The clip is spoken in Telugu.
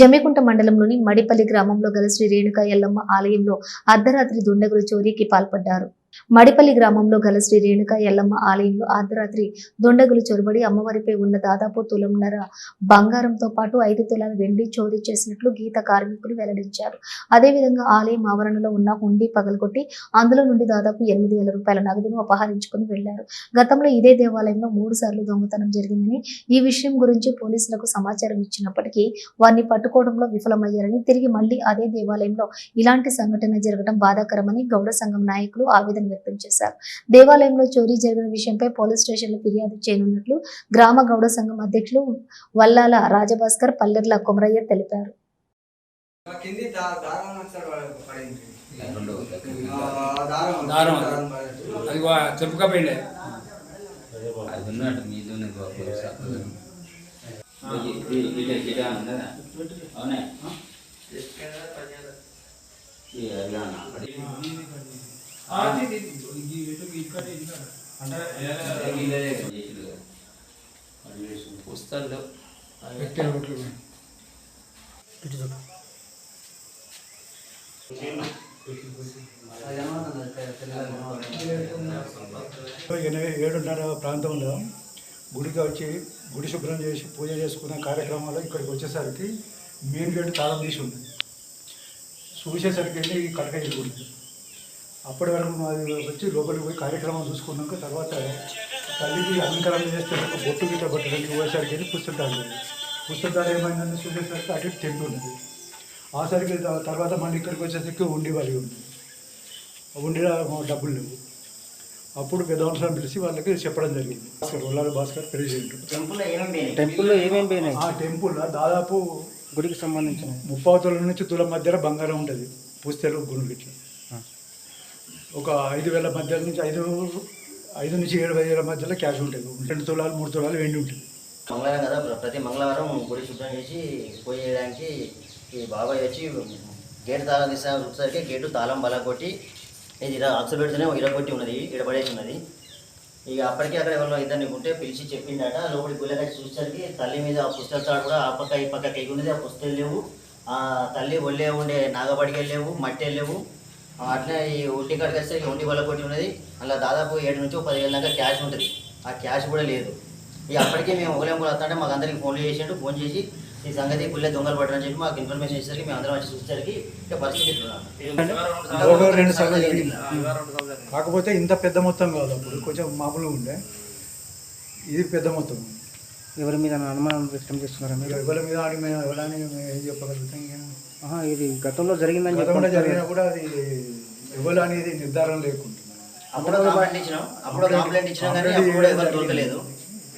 జమ్మికుంట మండలంలోని మడిపల్లి గ్రామంలో గల శ్రీ రేణుకా ఎల్లమ్మ ఆలయంలో అర్ధరాత్రి దుండగులు చోరీకి పాల్పడ్డారు. మడిపల్లి గ్రామంలో గల శ్రీ రేణుక ఎల్లమ్మ ఆలయంలో అర్ధరాత్రి దుండగులు చొరబడి అమ్మవారిపై ఉన్న దాదాపు తులంన్నర బంగారంతో పాటు ఐదు తులాల వెండి చోరీ చేసినట్లు గీత కార్మికులు వెల్లడించారు. అదేవిధంగా ఆలయం ఆవరణలో ఉన్న హుండీ పగలగొట్టి అందులో నుండి దాదాపు ఎనిమిది వేల రూపాయల నగదును అపహరించుకుని వెళ్ళారు. గతంలో ఇదే దేవాలయంలో మూడు సార్లు దొంగతనం జరిగిందని ఈ విషయం గురించి పోలీసులకు సమాచారం ఇచ్చినప్పటికీ వారిని పట్టుకోవడంలో విఫలమయ్యారని తిరిగి మళ్ళీ అదే దేవాలయంలో ఇలాంటి సంఘటన జరగడం బాధాకరమని గౌడ సంఘం నాయకులు ఆవేదన వ్యక్తం చేశారు. దేవాలయంలో చోరీ జరిగిన విషయంపై పోలీస్ స్టేషన్లో ఫిర్యాదు చేయనున్నట్లు గ్రామ గౌడ సంఘం అధ్యక్షులు వల్లాల రాజభాస్కర్ పల్లెర్ల కొమరయ్య తెలిపారు. చెప్పుకపోయిండే. అది ఉన్నట్టు మీది ఉన్నదా? అవునా? ఎనిమిది ఏడున్నర ప్రాంతంలో గుడికి వచ్చి గుడి శుభ్రం చేసి పూజ చేసుకునే కార్యక్రమాల్లో ఇక్కడికి వచ్చేసరికి మెయిన్ గేట్ తాళం తీసి ఉంది. చూసేసరికి వెళ్ళి ఈ కడకయ్య గుడి. అప్పటి వరకు మాది వచ్చి లోపలికి పోయి కార్యక్రమం చూసుకున్నాక తర్వాత తల్లికి అలంకరణ చేస్తే బొట్టు గిట్ట పట్టడానికి పోయేసరికి వెళ్ళి పుస్తకాలు పుస్తకాలు ఏమైందని చూసేసరికి అటు ఉన్నది. ఆ సరికి తర్వాత మళ్ళీ ఇక్కడికి వచ్చేసరికి ఉండి వలి ఉంది. ఉండిలో డబ్బులు లేవు. అప్పుడు పెద్దవంశం పిలిచి వాళ్ళకి చెప్పడం జరిగింది. భాస్కర్ ఉల్లాల భాస్కర్ ప్రెసిడెంట్ టెంపుల్లో ఏమేమి పోయినాయి? ఆ టెంపుల్లో దాదాపు గుడికి సంబంధించిన ముప్పావుతుల నుంచి తుల మధ్యలో బంగారం ఉంటుంది. పుస్తలు గుండు ఇట్లా ఒక ఐదు వేల మధ్య నుంచి ఐదు ఐదు నుంచి ఏడు వేల మధ్యలో క్యాష్ ఉంటుంది రెండు తులాలు మూడు తులాలు వెండి ఉంటుంది మంగళవారం కదా ప్రతి మంగళవారం గుడి శుభ్రం చేసి పూజ చేయడానికి ఈ బాబాయ్ వచ్చి గేటు తాళం తీసేసరికి గేటు తాళం బల కొట్టి ఇది ఇలా అక్స పెడితేనే ఇరగొట్టి ఉన్నది ఇడబడేసి ఉన్నది. ఇక అప్పటికే అక్కడ ఎవరో ఇద్దరిని ఉంటే పిలిచి చెప్పిండట లోపలి గుళ్ళగా చూసేసరికి తల్లి మీద ఆ పుస్తకాలు తాడు కూడా ఆ పక్క ఈ పక్క కేక్ ఉన్నది ఆ పుస్తకాలు లేవు. ఆ తల్లి ఒళ్ళే ఉండే నాగబడికి లేవు మట్టి లేవు. అట్లే ఈ ఒంటి కాడికి వచ్చేసరికి ఒంటి బల కొట్టి ఉన్నది. అలా దాదాపు ఏడు నుంచి పదివేల దాకా క్యాష్ ఉంటుంది. ఆ క్యాష్ కూడా లేదు. ఇక అప్పటికే మేము ఒకలేం కూడా వస్తుంటే మాకు అందరికి ఫోన్లు చేసిండు ఫోన్ చేసి ఈ సంగతి గుళ్ళే దొంగలు పట్టని చెప్పి మాకు ఇన్ఫర్మేషన్ ఇచ్చేసరికి మేము అందరం వచ్చి చూసేసరికి ఇక పరిస్థితి ఇట్లా ఒకటో రెండు సార్లు జరిగింది. కాకపోతే ఇంత పెద్ద మొత్తం కాదు అప్పుడు. కొంచెం మామూలుగా ఉండే. ఇది పెద్ద మొత్తం. ఎవరి మీద అనుమానం వ్యక్తం చేస్తున్నారా మీరు? ఎవరి మీద ఆడి మీద ఎవరని మేము ఏం చెప్పగలుగుతాం ఇది గతంలో జరిగిందని గతంలో చెప్పండి జరిగినా కూడా అది ఎవరు అనేది నిర్ధారణ లేకుంటున్నాం అప్పుడు కంప్లైంట్ ఇచ్చినాం. అప్పుడు కంప్లైంట్ ఇచ్చినాం కానీ అప్పుడు కూడా ఎవరు దొరకలేదు